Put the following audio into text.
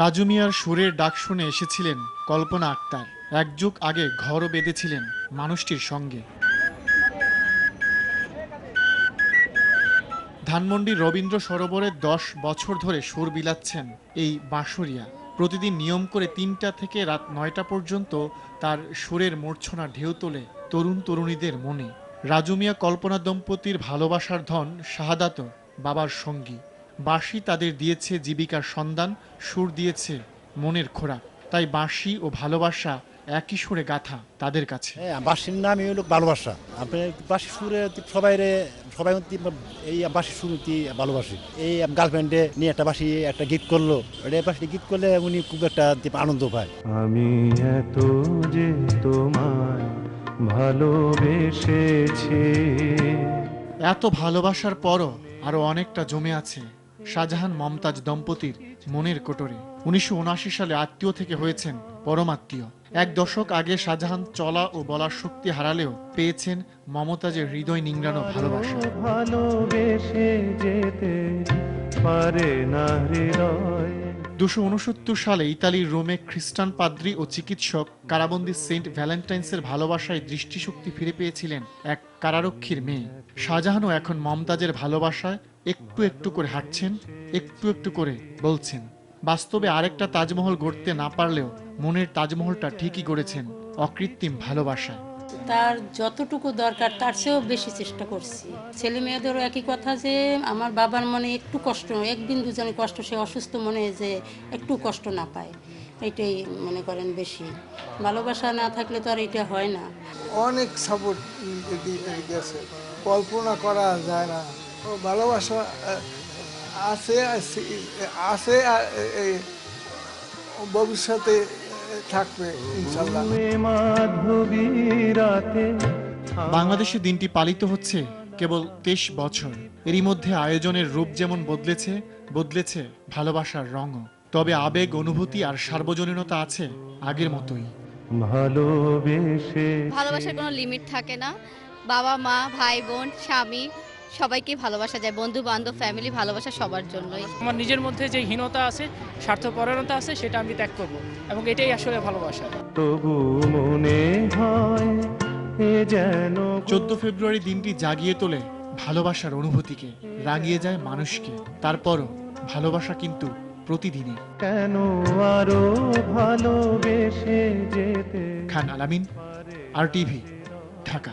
রাজু মিয়ার সুরের ডাক শুনে এসেছিলেন কল্পনা আক্তার। এক যুগ আগে ঘরও বেঁধেছিলেন মানুষটির সঙ্গে। ধানমন্ডির রবীন্দ্র সরোবরে দশ বছর ধরে সুর বিলাচ্ছেন এই বাঁশরিয়া। প্রতিদিন নিয়ম করে তিনটা থেকে রাত নয়টা পর্যন্ত তার সুরের মূর্ছনা ঢেউ তোলে তরুণ তরুণীদের মনে। রাজু মিয়া কল্পনা দম্পতির ভালোবাসার ধন শাহাদাত বাবার সঙ্গী। বাঁশি তাদের দিয়েছে জীবিকার সন্ধান সুর দিয়েছে মনের খোরাক। তাই বাঁশি ও ভালোবাসা একই সুরে গাথা তাদের কাছে। হ্যাঁ বাসির নামই হলো ভালোবাসা। বাসি সুরে সবাই রে সবাই এই বাসি শুনতে ভালোবাসি। এই গার্লফ্রেন্ডে নিয়ে একটা বাঁশি একটা গীত করল। এটা বাসি গীত করলে উনি খুব একটা আনন্দ পায়। আমি এত যে তোমায় ভালোবেসেছি। এত ভালোবাসার পরও আরও অনেকটা জমে আছে শাহজাহান মমতাজ দম্পতির মনের কোটরে। উনিশশো সালে আত্মীয় থেকে হয়েছেন পরমাত্মীয়। এক দশক আগে শাহজাহান চলা ও বলার শক্তি হারালেও পেয়েছেন মমতাজের হৃদয় নিংড়ানো ভালোবাসা। ভালোবেসে যেতে পারে না হৃদয়। দুশো উনসত্তর সালে ইতালির রোমে খ্রিস্টান পাদ্রি ও চিকিৎসক কারাবন্দি সেন্ট ভ্যালেন্টাইন্সের ভালোবাসায় দৃষ্টিশক্তি ফিরে পেয়েছিলেন এক কারারক্ষীর মেয়ে। শাহজাহানও এখন মমতাজের ভালোবাসায় একটু একটু করে হাঁটছেন, একটু একটু করে বলছেন। বাস্তবে আরেকটা তাজমহল গড়তে না পারলেও মনের তাজমহলটা ঠিকই গড়েছেন অকৃত্রিম ভালোবাসায়। তার যতটুকু দরকার, তার চেয়েও বেশি চেষ্টা করছি। ছেলে মেয়েদেরও একই কথা যে, আমার বাবার মনে একটু কষ্ট, এক বিন্দু যেন কষ্ট, সে অসুস্থ মনে যে একটু কষ্ট না পায়। এটাই মনে করেন বেশি। ভালোবাসা না থাকলে তো আর এটা হয় না। অনেক সাপোর্ট গেছে। কল্পনা করা যায় না। ও ভালোবাসা আছে- আছে আর ভবিষ্যতে থাকবে ইনশাল্লাহ বাংলাদেশে দিনটি পালিত হচ্ছে কেবল তেইশ বছর। এরই মধ্যে আয়োজনের রূপ যেমন বদলেছে বদলেছে ভালোবাসার রঙও। তবে আবেগ অনুভূতি আর সার্বজনীনতা আছে আগের মতোই। ভালোবেসে ভালোবাসার কোনো লিমিট থাকে না। বাবা মা ভাই বোন স্বামী সবাইকে ভালোবাসা যায় বন্ধু বান্ধব ফ্যামিলি ভালোবাসা সবার জন্যই। আমার নিজের মধ্যে যে হীনতা আছে স্বার্থপরণতা আছে সেটা আমি ত্যাগ করব। এবং এটাই আসলে ভালোবাসা। তবু মনে হয় যেন চোদ্দ ফেব্রুয়ারি দিনটি জাগিয়ে তোলে ভালোবাসার অনুভূতিকে রাগিয়ে যায় মানুষকে। তারপরও ভালোবাসা কিন্তু প্রতিদিনই। কেন আরও ভালোবেসে যেতে? খান আলামিন আর টিভি ঢাকা।